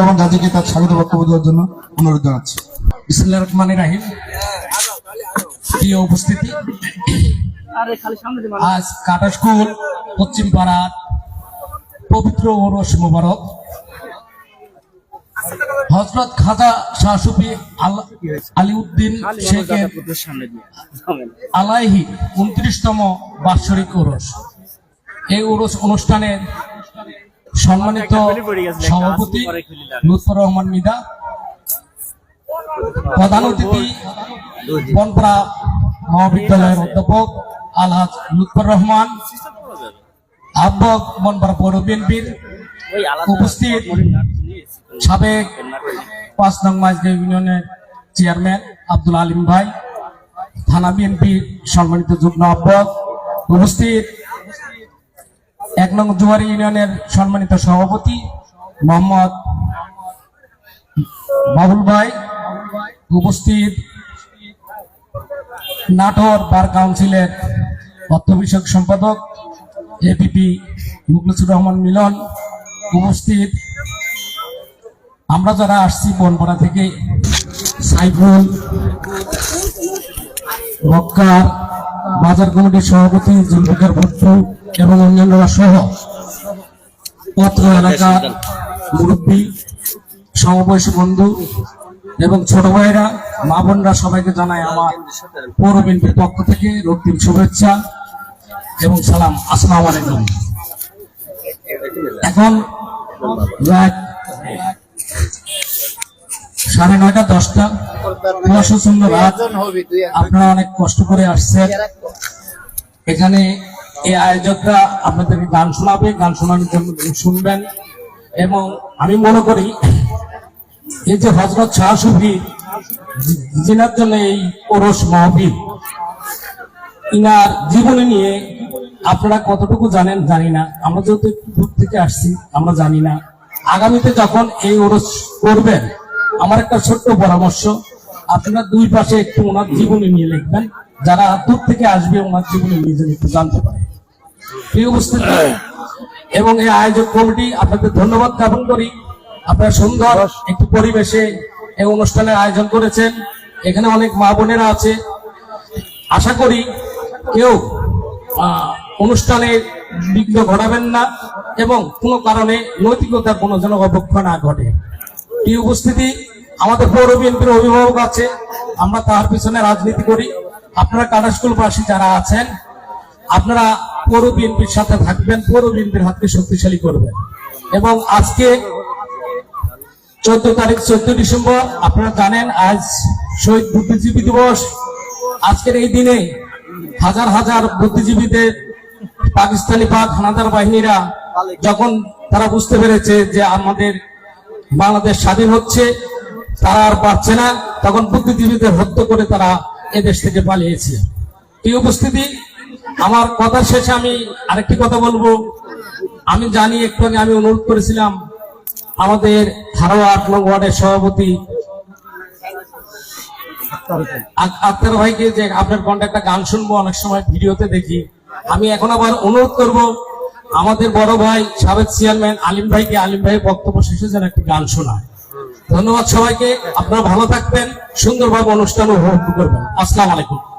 রহমান গাজীকে তার স্বাগত বক্তব্য দেওয়ার জন্য অনুরোধ জানাচ্ছি। রাহিম। প্রিয় উপস্থিতি, আজ কাটা স্কুল পবিত্র ওরস হজরত খাজা শাহ সুফি আল- আলিউদ্দিন আলাইহি উনত্রিশতম বাৎসরিক ওরস। এই ওরস অনুষ্ঠানের সম্মানিত সভাপতি লুৎফর রহমান মিদা প্রধান অতিথি বনপাড়া মহাবিদ্যালয়ের অধ্যাপক আলহাজ লুৎফর রহমান আহ্বক বনপাড়া পৌর বিএনপির উপস্থিত সাবেক পাঁচ নং মাইজগাঁও ইউনিয়নের চেয়ারম্যান আব্দুল আলিম ভাই থানা বিএনপি সম্মানিত যুগ্ম আহ্বক উপস্থিত এক নং জুয়ারি ইউনিয়নের সম্মানিত সভাপতি মোহাম্মদ বাবুল ভাই উপস্থিত নাটোর বার কাউন্সিলের অর্থ বিষয়ক সম্পাদক এপিপি মুখলিসুর রহমান মিলন উপস্থিত। আমরা যারা আসছি বনপাড়া থেকে সাইফুল মক্কার বাজার কমিটির সভাপতি জুলফিকার ভট্টু এবং অন্যান্যরা সহ পত্র এলাকার মুরব্বী, সমবয়সী বন্ধু এবং ছোট ভাইরা, মা বোনরা সবাইকে জানাই আমার পৌর বিএনপির পক্ষ থেকে রক্তিম শুভেচ্ছা এবং সালাম। আসসালাম আলাইকুম। এখন সাড়ে নয়টা, দশটা। রাত আপনারা অনেক কষ্ট করে আসছেন। এখানে এই আয়োজকরা আপনাদেরকে গান শোনাবে গান শোনানোর জন্য শুনবেন। এবং আমি মনে করি এই যে হজরত শাহ সুফি জিনার জন্য এই ওরস মাহফিল ইনার জীবনী নিয়ে আপনারা কতটুকু জানেন জানি না। আমরা যেহেতু দূর থেকে আসছি আমরা জানি না। আগামীতে যখন এই ওরস করবেন আমার একটা ছোট্ট পরামর্শ আপনারা দুই পাশে একটু ওনার জীবনী নিয়ে লিখবেন। যারা দূর থেকে আসবে, ওনার জীবনী যেন একটু জানতে পারে। প্রিয় উপস্থিতি, এবং এই আয়োজক কমিটি আপনাদের ধন্যবাদ জ্ঞাপন করি। আপনারা সুন্দর একটি পরিবেশে এই অনুষ্ঠানের আয়োজন করেছেন। এখানে অনেক মা বোনেরা আছে। আশা করি কেউ অনুষ্ঠানে বিঘ্ন ঘটাবেন না এবং কোনো কারণে নৈতিকতার কোনো যেন অবক্ষয় না ঘটে। এই উপস্থিতি আমাদের পৌর বিএনপির অভিভাবক আছে, আমরা তার পিছনে রাজনীতি করি। আপনারা কাটা স্কুলবাসী যারা আছেন, আপনারা পৌর বিএনপির সাথে থাকবেন, পৌর বিএনপির হাতকে শক্তিশালী করবেন। এবং আজকে চোদ্দ তারিখ, চোদ্দ ডিসেম্বর, আপনারা জানেন, আজ শহীদ বুদ্ধিজীবী দিবস। আজকের এই দিনে হাজার হাজার বুদ্ধিজীবীদের পাকিস্তানি পাক হানাদার বাহিনীরা যখন তারা বুঝতে পেরেছে যে আমাদের বাংলাদেশ স্বাধীন হচ্ছে তারা আর পারছে না, তখন বুদ্ধিজীবীদের হত্যা করে তারা এদেশ থেকে পালিয়েছে। এই উপস্থিতি, আমার কথা শেষে আমি আরেকটি কথা বলব। আমি জানি একটু আগে আমি অনুরোধ করেছিলাম, আমাদের ধারোয়া আট নং ওয়ার্ডের সভাপতি আক্তার ভাইকে যে আপনার কণ্ঠে একটা গান শুনব, অনেক সময় ভিডিওতে দেখি। আমি এখন আবার অনুরোধ করব, আমাদের বড় ভাই সাবেক চেয়ারম্যান আলিম ভাইকে, আলিম ভাইয়ের বক্তব্য শেষে যেন একটি গান শোনায়। ধন্যবাদ সবাইকে। আপনারা ভালো থাকবেন। সুন্দরভাবে অনুষ্ঠান উপভোগ করবেন। আসসালাম আলাইকুম।